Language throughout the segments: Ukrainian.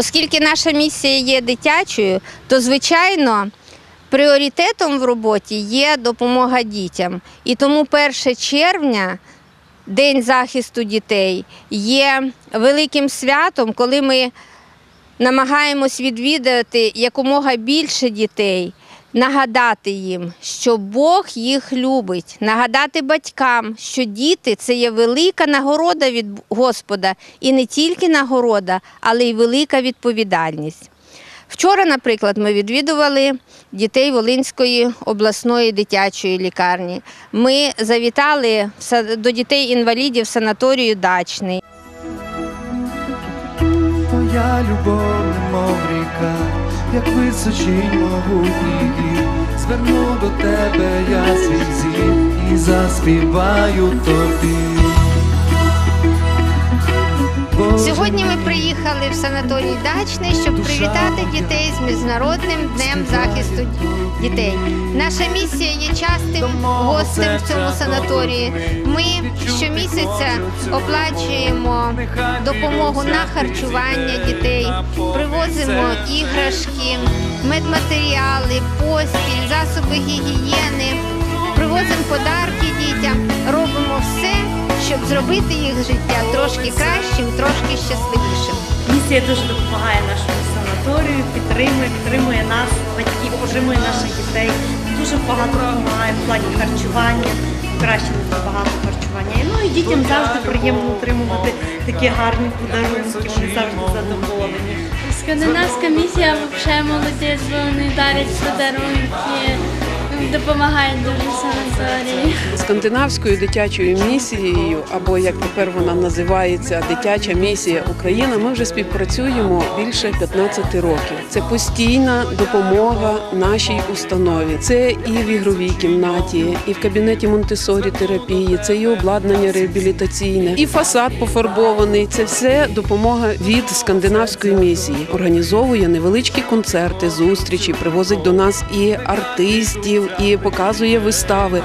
Оскільки наша місія є дитячою, то звичайно пріоритетом в роботі є допомога дітям. І тому 1 червня, День захисту дітей, є великим святом, коли ми намагаємось відвідати якомога більше дітей, нагадати їм, що Бог їх любить, нагадати батькам, що діти це є велика нагорода від Господа, і не тільки нагорода, але й велика відповідальність. Вчора, наприклад, ми відвідували дітей Волинської обласної дитячої лікарні. Ми завітали до дітей-інвалідів санаторію Дачний. Твоя любов, немов ріка, як височі могутній. Зверну до тебе я свій зір і заспіваю тобі. Сьогодні ми приїхали в санаторій Дачний, щоб привітати дітей з міжнародним днем захисту дітей. Наша місія є частим гостем в цьому санаторії. Ми щомісяця оплачуємо допомогу на харчування дітей, привозимо іграшки, медматеріали, постіль, засоби гігієни, привозимо подарки дітям, робимо все, щоб зробити їх життя трошки кращим, трошки щасливішим. Місія дуже допомагає нашому санаторію, підтримує, підтримує нас, батьків, пожимує наших дітей. Дуже багато допомагає в плані харчування, покращення багато харчування. Ну і дітям завжди приємно отримувати такі гарні подарунки, вони завжди задоволені. Скандинавська місія взагалі молодець, бо вони дарять подарунки, допомагають дуже санаторії. скандинавською дитячою місією, або як тепер вона називається Дитяча місія Україна. Ми вже співпрацюємо більше 15 років. Це постійна допомога нашій установі. Це і в ігровій кімнаті, і в кабінеті Монтесорі терапії, це і обладнання реабілітаційне, і фасад пофарбований. Це все допомога від скандинавської місії. Організовує невеличкі концерти, зустрічі, привозить до нас і артистів, і показує вистави.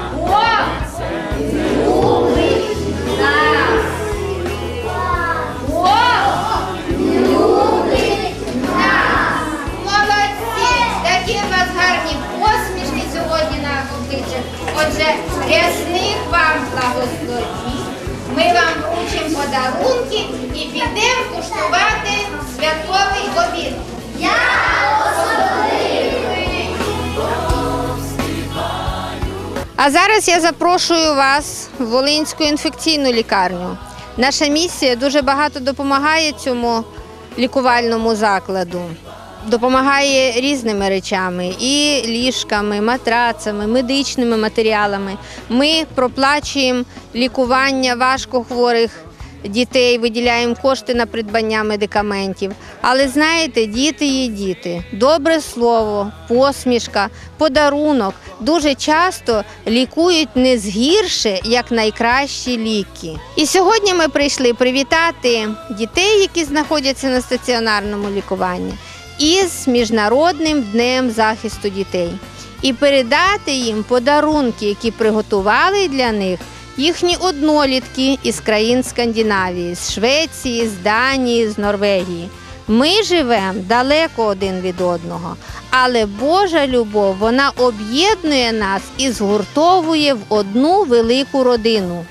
А зараз я запрошую вас в Волинську інфекційну лікарню. Наша місія дуже багато допомагає цьому лікувальному закладу. Допомагає різними речами і ліжками, матрацами, медичними матеріалами. Ми проплачуємо лікування важкохворих дітей, виділяємо кошти на придбання медикаментів. Але знаєте, діти є діти. Добре слово, посмішка, подарунок дуже часто лікують не згірше, як найкращі ліки. І сьогодні ми прийшли привітати дітей, які знаходяться на стаціонарному лікуванні, із Міжнародним днем захисту дітей. І передати їм подарунки, які приготували для них їхні однолітки із країн Скандинавії, з Швеції, з Данії, з Норвегії. Ми живемо далеко один від одного, але Божа любов вона об'єднує нас і згуртовує в одну велику родину.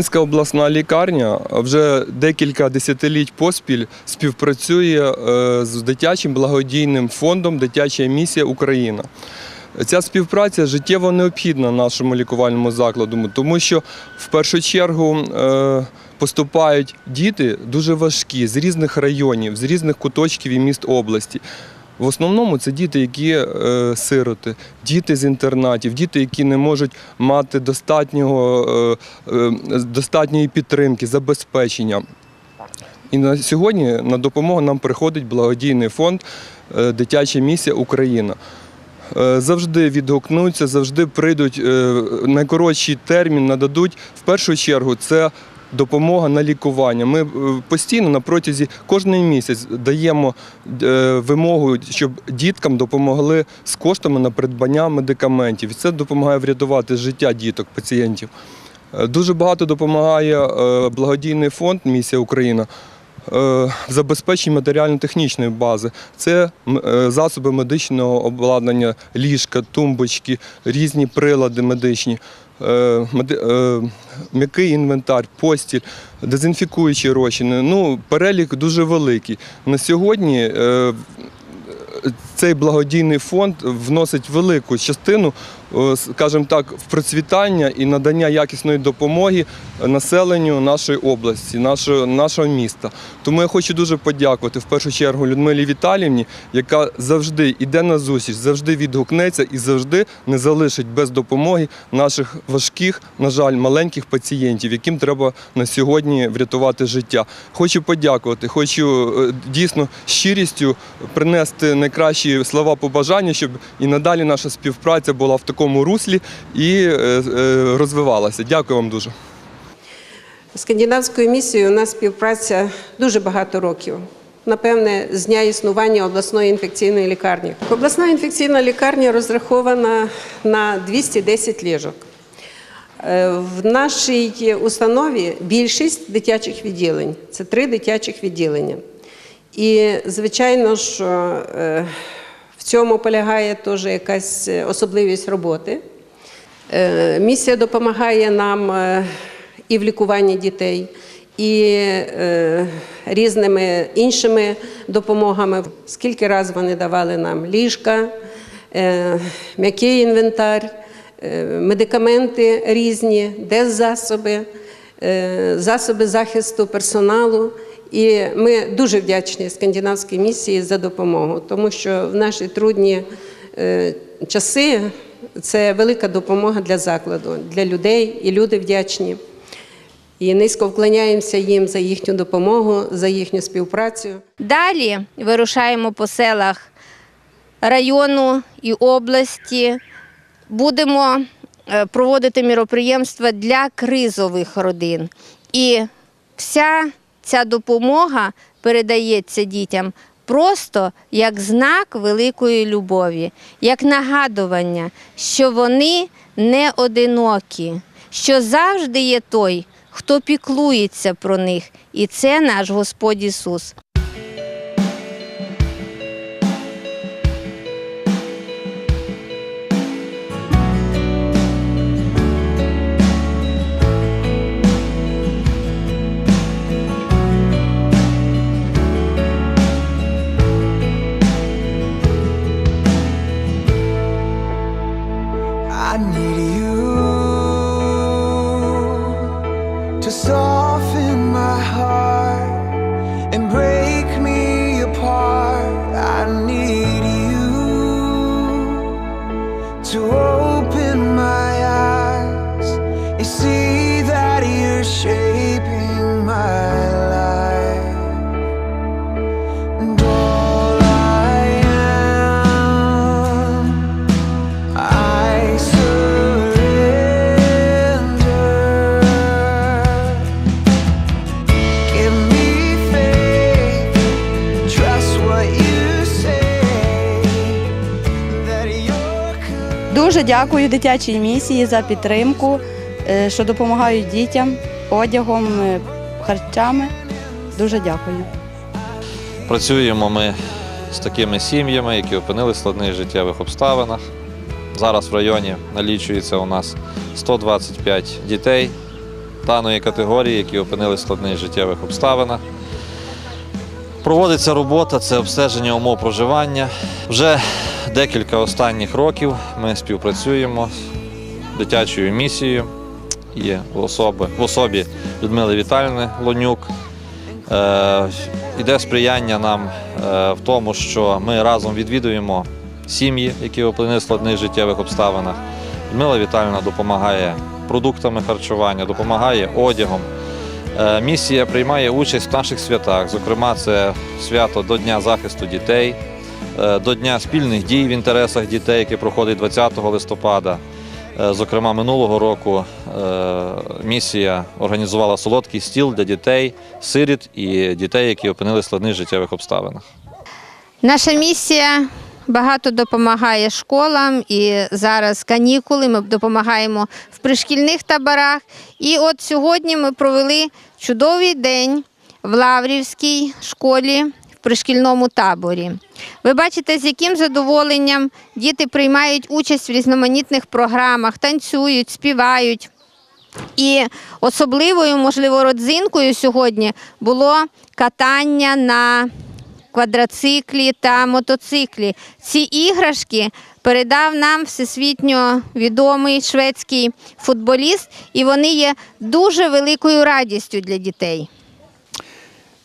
Волинська обласна лікарня вже декілька десятиліть поспіль співпрацює е, з дитячим благодійним фондом Дитяча місія Україна. Ця співпраця життєво необхідна нашому лікувальному закладу, тому що в першу чергу е, поступають діти дуже важкі з різних районів, з різних куточків і міст області. В основному це діти, які е, сироти, діти з інтернатів, діти, які не можуть мати достатнього, е, е, достатньої підтримки, забезпечення. І на сьогодні на допомогу нам приходить благодійний фонд е, Дитяча місія Україна. Е, Завжди відгукнуться, завжди прийдуть найкоротший термін, нададуть. В першу чергу це допомога на лікування. Ми е, постійно на протязі кожний місяць даємо е, вимогу, щоб діткам допомогли з коштами на придбання медикаментів. Це допомагає врятувати життя діток, пацієнтів. Е, Дуже багато допомагає благодійний фонд Місія Україна в забезпеченні матеріально-технічної бази. Це засоби медичного обладнання, ліжка, тумбочки, різні прилади медичні, меди- м'який інвентар, постіль, дезінфікуючі розчини. Ну, перелік дуже великий. На сьогодні е, цей благодійний фонд вносить велику частину, е, скажімо так, в процвітання і надання якісної допомоги населенню нашої області, нашого, нашого міста. Тому я хочу дуже подякувати в першу чергу Людмилі Віталіївні, яка завжди йде на зустріч, завжди відгукнеться і завжди не залишить без допомоги наших важких, на жаль, маленьких пацієнтів, яким треба на сьогодні врятувати життя. Хочу подякувати, хочу е, дійсно щирістю принести найкращі слова побажання, щоб і надалі наша співпраця була в такому руслі і е, е, розвивалася. Дякую вам дуже. Скандинавською місією у нас співпраця дуже багато років. Напевне, з дня існування обласної інфекційної лікарні. Обласна інфекційна лікарня розрахована на 210 ліжок. Е, В нашій установі більшість дитячих відділень це три дитячих відділення. І, звичайно, що цьому полягає теж якась е, особливість роботи. Е, Місія допомагає нам е, і в лікуванні дітей, і різними іншими допомогами. Скільки разів вони давали нам ліжка, м'який інвентар, медикаменти різні, деззасоби, засоби захисту персоналу. І ми дуже вдячні скандинавській місії за допомогу, тому що в наші трудні е, часи це велика допомога для закладу, для людей, і люди вдячні. І низько вклоняємося їм за їхню допомогу, за їхню співпрацю. Далі вирушаємо по селах району і області. Будемо е, проводити міроприємства для кризових родин. І вся ця допомога передається дітям просто як знак великої любові, як нагадування, що вони не одинокі, що завжди є той, хто піклується про них, і це наш Господь Ісус. Дякую дитячій місії за підтримку, е, що допомагають дітям одягом, е, харчами. Дуже дякую. Працюємо ми з такими сім'ями, які опинилися в складних життєвих обставинах. Зараз в районі налічується у нас 125 дітей, даної категорії, які опинилися в складних життєвих обставинах. Проводиться робота, це обстеження умов проживання. Вже декілька останніх років ми співпрацюємо з дитячою місією. Є в особи, в особі Людмили Віталіни Лонюк. Е, іде сприяння нам е, в тому, що ми разом відвідуємо сім'ї, які опинилися в складних життєвих обставинах. Людмила Віталіна допомагає продуктами харчування, допомагає одягом. Е, Місія приймає участь в наших святах. Зокрема, це свято до Дня захисту дітей, до Дня спільних дій в інтересах дітей, яке проходить 20 листопада. Е, Зокрема, минулого року е, місія організувала солодкий стіл для дітей, сиріт і дітей, які опинилися в складних життєвих обставинах. Наша місія багато допомагає школам і зараз канікули. Ми допомагаємо в пришкільних таборах. І от сьогодні ми провели чудовий день в Лаврівській школі пришкільному таборі. Ви бачите, з яким задоволенням діти приймають участь в різноманітних програмах, танцюють, співають. І особливою, можливо, родзинкою сьогодні було катання на квадроциклі та мотоциклі. Ці іграшки передав нам всесвітньо відомий шведський футболіст, і вони є дуже великою радістю для дітей.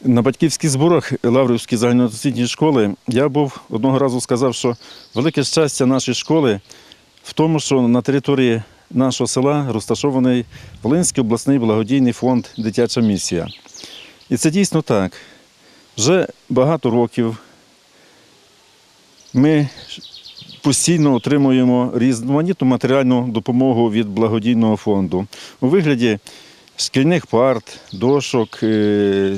На батьківських зборах Лаврівської загальноосвітньої школи я був одного разу сказав, що велике щастя нашої школи в тому, що на території нашого села розташований Волинський обласний благодійний фонд Дитяча місія. І це дійсно так. Вже багато років ми постійно отримуємо різноманітну матеріальну допомогу від благодійного фонду у вигляді шкільних парт, дошок, е,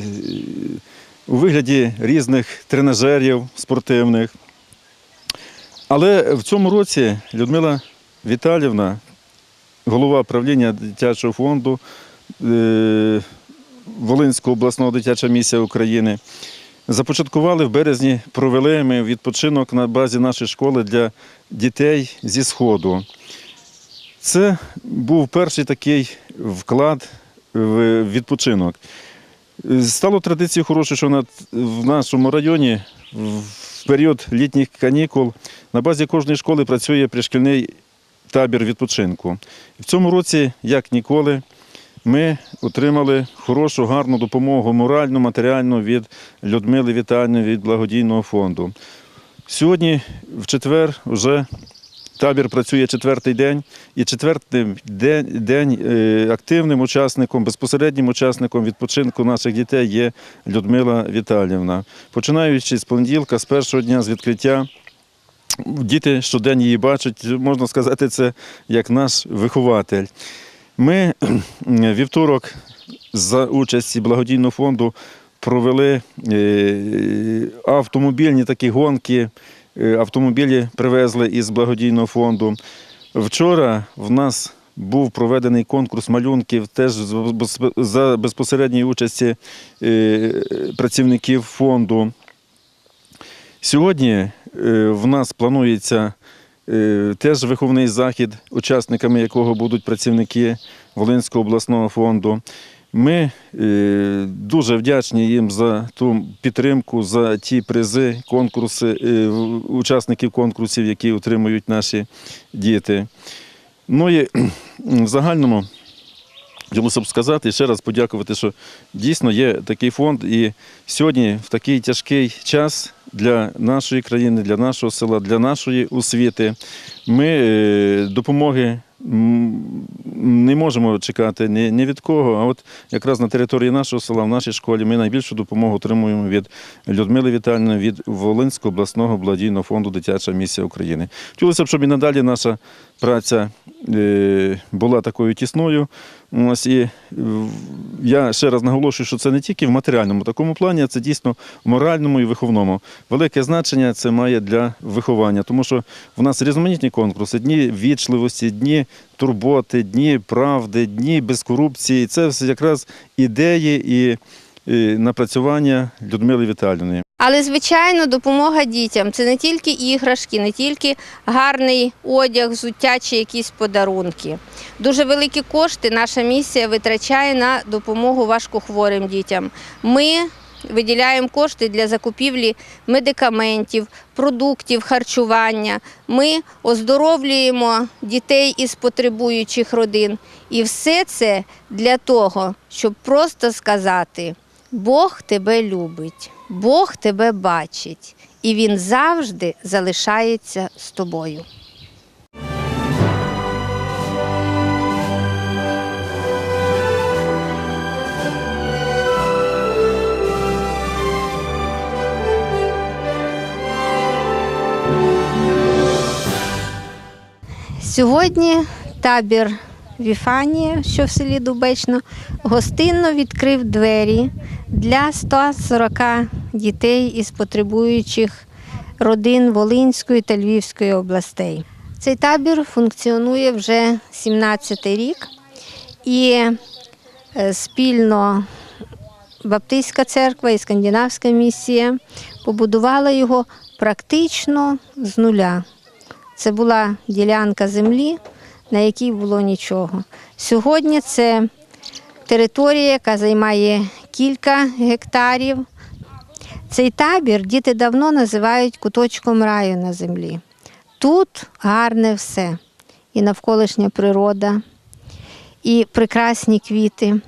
у вигляді різних тренажерів спортивних. Але в цьому році Людмила Віталівна, голова правління дитячого фонду е, Волинського обласного дитяча місія України, започаткували в березні, провели ми відпочинок на базі нашої школи для дітей зі Сходу. Це був перший такий вклад в відпочинок. Стало традицією хорошою, що в нашому районі в період літніх канікул на базі кожної школи працює пришкільний табір відпочинку. В цьому році, як ніколи, ми отримали хорошу, гарну допомогу моральну, матеріальну від Людмили Вітальної від благодійного фонду. Сьогодні, в четвер, вже табір працює четвертий день, і четвертий день, день е, активним учасником, безпосереднім учасником відпочинку наших дітей є Людмила Віталівна. Починаючи з понеділка, з першого дня з відкриття. Діти щодень її бачать, можна сказати, це як наш вихователь. Ми вівторок за участі благодійного фонду провели е, автомобільні такі гонки. Е, Автомобілі привезли із благодійного фонду. Вчора в нас був проведений конкурс малюнків теж за безпосередньої участі е, працівників фонду. Сьогодні е, в нас планується теж виховний захід, учасниками якого будуть працівники Волинського обласного фонду. Ми е, дуже вдячні їм за ту підтримку, за ті призи, конкурси, е, учасників конкурсів, які отримують наші діти. Ну і в загальному Хотілося б сказати і ще раз подякувати, що дійсно є такий фонд. І сьогодні, в такий тяжкий час для нашої країни, для нашого села, для нашої освіти, ми е, допомоги не можемо чекати ні, ні від кого. А от якраз на території нашого села, в нашій школі, ми найбільшу допомогу отримуємо від Людмили Вітальної, від Волинського обласного благодійного фонду Дитяча місія України. Хотілося б, щоб і надалі наша праця е, була такою тісною. Ось і я ще раз наголошую, що це не тільки в матеріальному такому плані, а це дійсно в моральному і виховному. Велике значення це має для виховання, тому що в нас різноманітні конкурси, дні вічливості, дні турботи, дні правди, дні без корупції. Це все якраз ідеї і напрацювання Людмили Віталіївни. Але, звичайно, допомога дітям це не тільки іграшки, не тільки гарний одяг, взуття чи якісь подарунки. Дуже великі кошти наша місія витрачає на допомогу важкохворим дітям. Ми виділяємо кошти для закупівлі медикаментів, продуктів, харчування. Ми оздоровлюємо дітей із потребуючих родин. І все це для того, щоб просто сказати: Бог тебе любить, Бог тебе бачить, і Він завжди залишається з тобою. Сьогодні табір Віфанія, що в селі Дубечно, гостинно відкрив двері для 140 дітей із потребуючих родин Волинської та Львівської областей. Цей табір функціонує вже 17 рік і е, спільно Баптистська церква і Скандинавська місія побудувала його практично з нуля. Це була ділянка землі, на якій було нічого. Сьогодні це територія, яка займає кілька гектарів. Цей табір діти давно називають куточком раю на землі. Тут гарне все. І навколишня природа, і прекрасні квіти.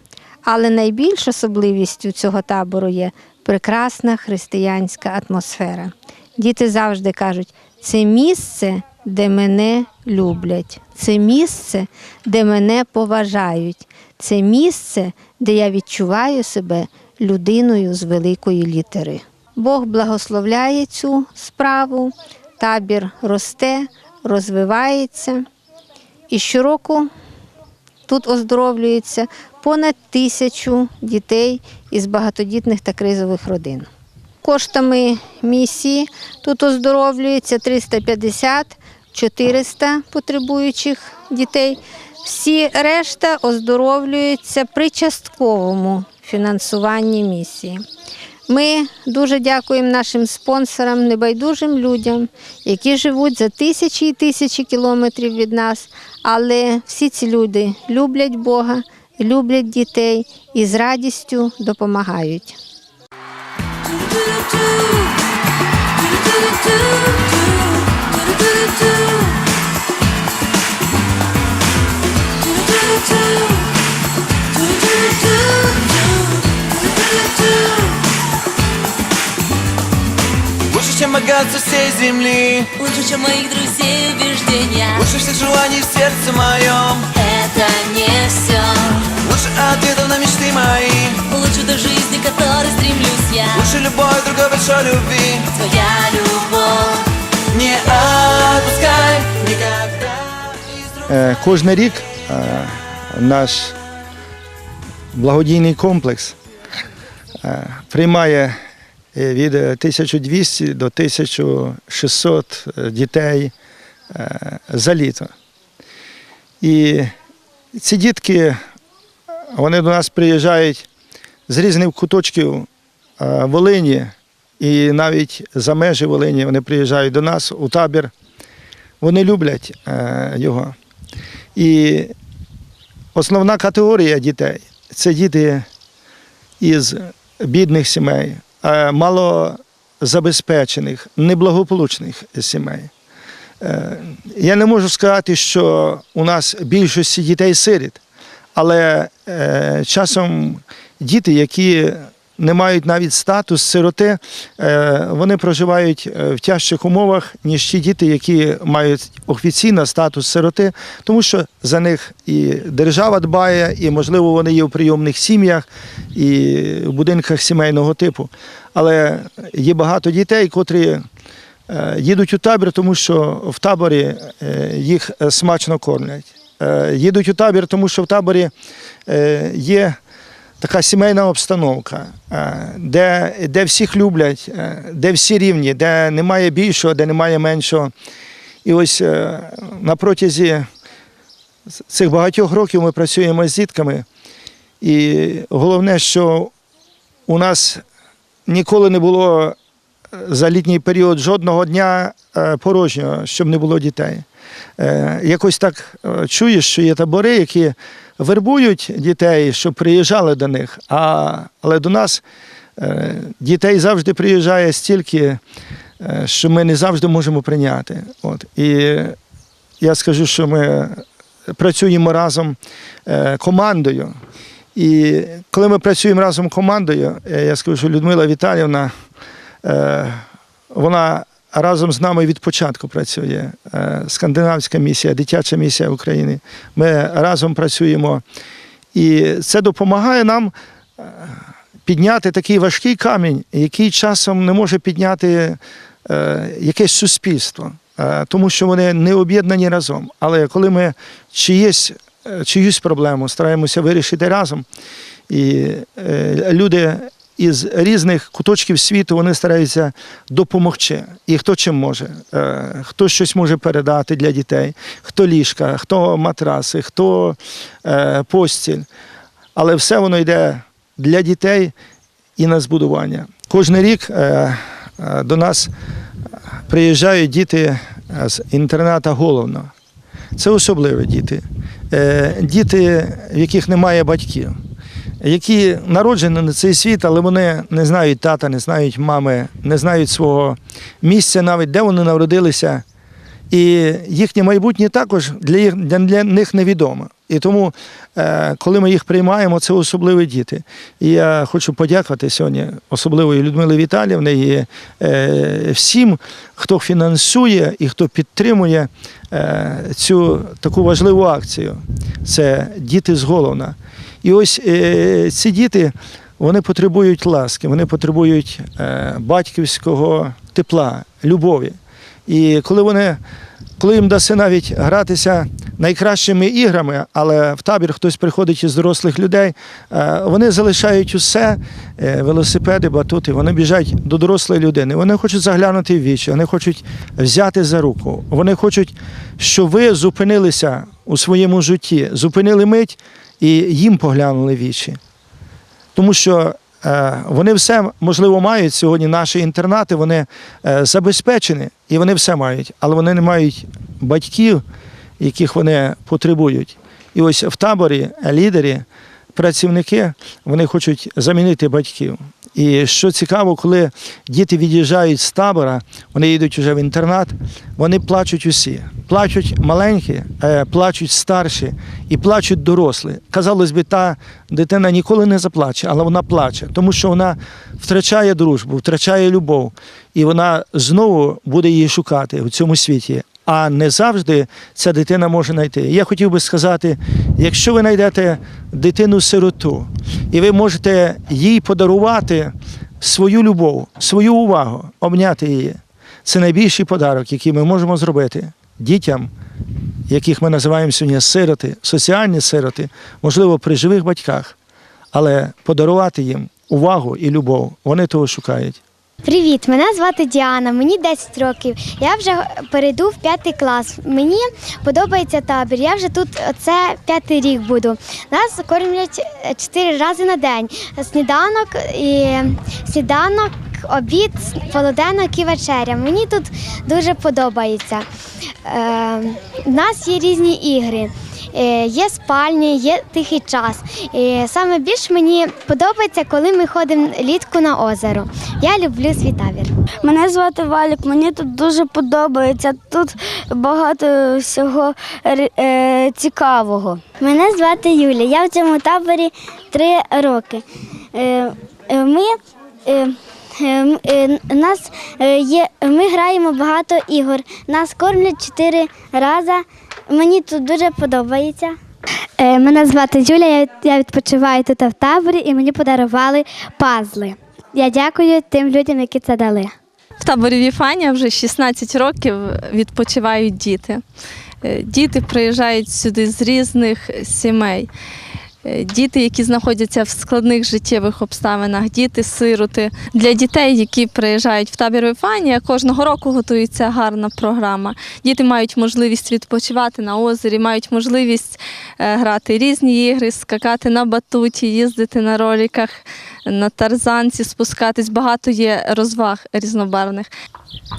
Але найбільш особливістю цього табору є прекрасна християнська атмосфера. Діти завжди кажуть, це місце, де мене люблять, це місце, де мене поважають, це місце, де я відчуваю себе людиною з великої літери. Бог благословляє цю справу, табір росте, розвивається. І щороку Тут оздоровлюється понад тисячу дітей із багатодітних та кризових родин. Коштами місії тут оздоровлюється 350-400 потребуючих дітей. Всі решта оздоровлюються при частковому фінансуванні місії. Ми дуже дякуємо нашим спонсорам, небайдужим людям, які живуть за тисячі і тисячі кілометрів від нас. Але всі ці люди люблять Бога, люблять дітей і з радістю допомагають. Лучше, чем богатство всей земли. Лучше, чем моих друзей убеждения Лучше всех желаний в сердце моем. Это не все Лучше ответов на мечты мои. Лучше до жизни, к которой стремлюсь я. Лучше любой другой большой любви. Твоя любовь. Не отпускай никогда Е, Кожен рік е, наш благодійний комплекс приймає е, від 1200 до 1600 дітей е, за літо. І ці дітки вони до нас приїжджають з різних куточків е, Волині і навіть за межі Волині вони приїжджають до нас у табір. Вони люблять е, його. І основна категорія дітей це діти із бідних сімей, е, малозабезпечених, неблагополучних сімей. Е, Я не можу сказати, що у нас більшості дітей сиріт, але е, часом діти, які не мають навіть статус сироти, е, вони проживають е, в тяжчих умовах, ніж ті діти, які мають офіційно статус сироти, тому що за них і держава дбає, і, можливо, вони є в прийомних сім'ях і в будинках сімейного типу. Але є багато дітей, котрі е, їдуть у табір, тому що в таборі їх смачно кормлять. Їдуть у табір, тому що в таборі є така сімейна обстановка, е, де, де всіх люблять, е, де всі рівні, де немає більшого, де немає меншого. І ось е, на протязі цих багатьох років ми працюємо з дітками. І головне, що у нас ніколи не було за літній період жодного дня порожнього, щоб не було дітей. Якось так чуєш, що є табори, які вербують дітей, щоб приїжджали до них. А, але до нас е, дітей завжди приїжджає стільки, е, що ми не завжди можемо прийняти. От. І я скажу, що ми працюємо разом е, командою. І коли ми працюємо разом командою, е, я скажу, що Людмила Віталівна, е, вона разом з нами від початку працює. Е, Скандинавська місія, дитяча місія України. Ми разом працюємо. І це допомагає нам е, підняти такий важкий камінь, який часом не може підняти е, якесь суспільство, тому що вони не об'єднані разом. Але коли ми чиєсь, чиюсь проблему стараємося вирішити разом, і люди із різних куточків світу вони стараються допомогти. І хто чим може, Е, хто щось може передати для дітей, хто ліжка, хто матраси, хто е, постіль. Але все воно йде для дітей і на збудування. Кожен рік е, до нас приїжджають діти з інтерната Головно. Це особливі діти. Діти, в яких немає батьків, які народжені на цей світ, але вони не знають тата, не знають мами, не знають свого місця, навіть де вони народилися. І їхнє майбутнє також для, їх, для, них невідомо. І тому, е, коли ми їх приймаємо, це особливі діти. І я хочу подякувати сьогодні особливо Людмилі Віталіївні і е, всім, хто фінансує і хто підтримує е, цю таку важливу акцію. Це діти з Головна. І ось е, ці діти вони потребують ласки, вони потребують е, батьківського тепла, любові. І коли вони, коли їм даси навіть гратися найкращими іграми, але в табір хтось приходить із дорослих людей, е, вони залишають усе, е, велосипеди, батути, вони біжать до дорослої людини. Вони хочуть заглянути в вічі, вони хочуть взяти за руку. Вони хочуть, щоб ви зупинилися у своєму житті, зупинили мить і їм поглянули вічі. Тому що вони все можливо мають сьогодні. Наші інтернати вони е, забезпечені і вони все мають, але вони не мають батьків, яких вони потребують. І ось в таборі лідери, працівники, вони хочуть замінити батьків. І що цікаво, коли діти від'їжджають з табора, вони йдуть вже в інтернат, вони плачуть усі. Плачуть маленькі, е, плачуть старші і плачуть дорослі. Казалось би, та дитина ніколи не заплаче, але вона плаче, тому що вона втрачає дружбу, втрачає любов, і вона знову буде її шукати в цьому світі. А не завжди ця дитина може знайти. Я хотів би сказати, якщо ви знайдете дитину-сироту, і ви можете їй подарувати свою любов, свою увагу, обняти її. Це найбільший подарок, який ми можемо зробити дітям, яких ми називаємо сьогодні сироти, соціальні сироти, можливо, при живих батьках, але подарувати їм увагу і любов. Вони того шукають. Привіт, мене звати Діана, мені 10 років. Я вже перейду в п'ятий клас. Мені подобається табір. Я вже тут це п'ятий рік буду. Нас кормлять е, чотири рази на день. Сніданок і сніданок, обід, полуденок і вечеря. Мені тут дуже подобається. Е, у нас є різні ігри. Е, Є спальні, є тихий час. І саме більше мені подобається, коли ми ходимо літку на озеро. Я люблю свій табір. Мене звати Валік, мені тут дуже подобається. Тут багато всього е, цікавого. Мене звати Юля. Я в цьому таборі три роки. Е, е, Ми е, е, е, нас е, є, ми граємо багато ігор. Нас кормлять чотири рази. Мені тут дуже подобається. Е, Мене звати Юля, я, відпочиваю тут в таборі і мені подарували пазли. Я дякую тим людям, які це дали. В таборі Віфанія вже 16 років відпочивають діти. Е, Діти приїжджають сюди з різних сімей. Е, діти, які знаходяться в складних життєвих обставинах, діти-сироти. Для дітей, які приїжджають в табір Вифанія, кожного року готується гарна програма. Діти мають можливість відпочивати на озері, мають можливість е, грати різні ігри, скакати на батуті, їздити на роліках, на тарзанці, спускатись. Багато є розваг різнобарвних.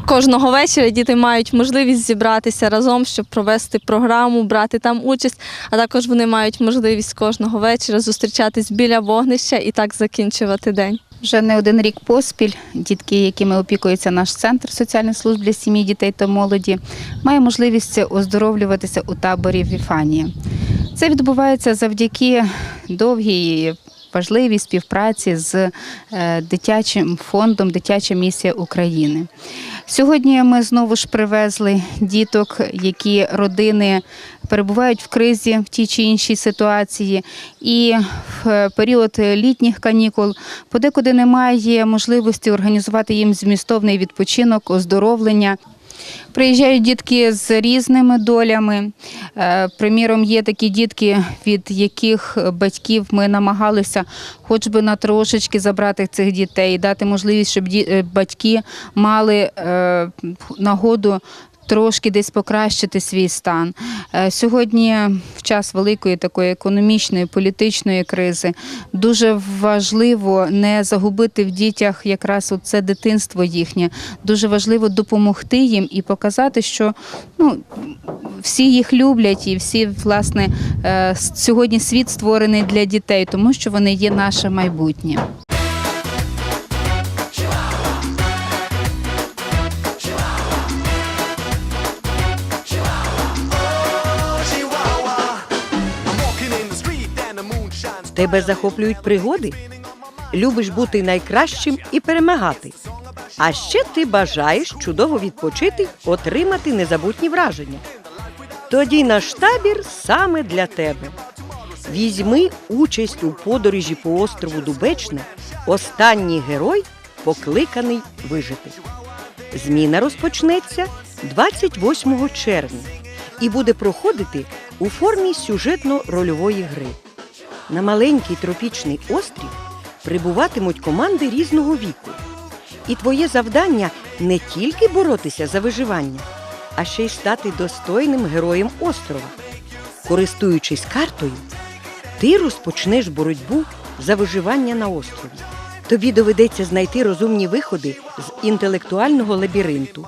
Кожного вечора діти мають можливість зібратися разом, щоб провести програму, брати там участь. А також вони мають можливість кожного вечора зустрічатись біля вогнища і так закінчувати день. Вже не один рік поспіль дітки, якими опікується наш центр соціальних служб для сім'ї, дітей та молоді, має можливість оздоровлюватися у таборі Віфанія. Це відбувається завдяки довгій важливій співпраці з е, дитячим фондом Дитяча місія України. Сьогодні ми знову ж привезли діток, які родини перебувають в кризі в тій чи іншій ситуації, і в період літніх канікул подекуди немає можливості організувати їм змістовний відпочинок, оздоровлення. Приїжджають дітки з різними долями. Е, Приміром, є такі дітки, від яких батьків ми намагалися хоч би на трошечки забрати цих дітей, дати можливість, щоб е, батьки мали е, нагоду. Трошки десь покращити свій стан. Е, Сьогодні, в час великої такої економічної, політичної кризи, дуже важливо не загубити в дітях якраз це дитинство їхнє. Дуже важливо допомогти їм і показати, що ну, всі їх люблять, і всі, власне, е, сьогодні світ створений для дітей, тому що вони є наше майбутнє. Тебе захоплюють пригоди? Любиш бути найкращим і перемагати. А ще ти бажаєш чудово відпочити, отримати незабутні враження. Тоді наш табір саме для тебе. Візьми участь у подорожі по острову Дубечне. Останній герой покликаний вижити. Зміна розпочнеться 28 червня і буде проходити у формі сюжетно-рольової гри. На маленький тропічний острів прибуватимуть команди різного віку. І твоє завдання не тільки боротися за виживання, а ще й стати достойним героєм острова. Користуючись картою, ти розпочнеш боротьбу за виживання на острові. Тобі доведеться знайти розумні виходи з інтелектуального лабіринту.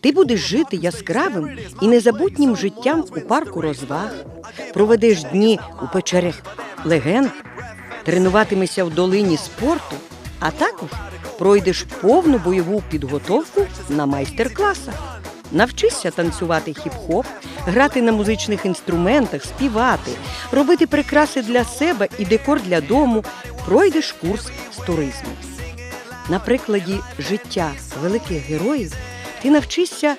Ти будеш жити яскравим і незабутнім життям у парку розваг, проведеш дні у печерях легенд, тренуватимешся в долині спорту, а також пройдеш повну бойову підготовку на майстер-класах. Навчишся танцювати хіп-хоп, грати на музичних інструментах, співати, робити прикраси для себе і декор для дому, пройдеш курс з туризму. На прикладі життя великих героїв ти навчишся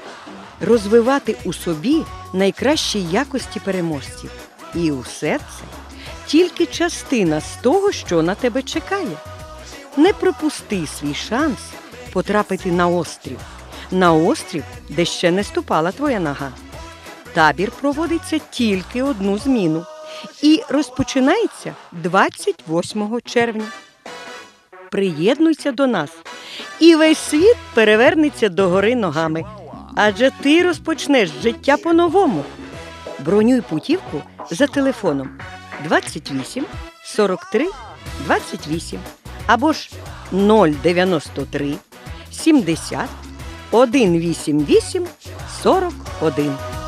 розвивати у собі найкращі якості переможців. І усе це тільки частина з того, що на тебе чекає. Не пропусти свій шанс потрапити на острів, на острів, де ще не ступала твоя нога. Табір проводиться тільки одну зміну і розпочинається 28 червня. Приєднуйся до нас, і весь світ перевернеться догори ногами. Адже ти розпочнеш життя по-новому. Бронюй путівку за телефоном 28 43 28 або ж 093 70 188 41.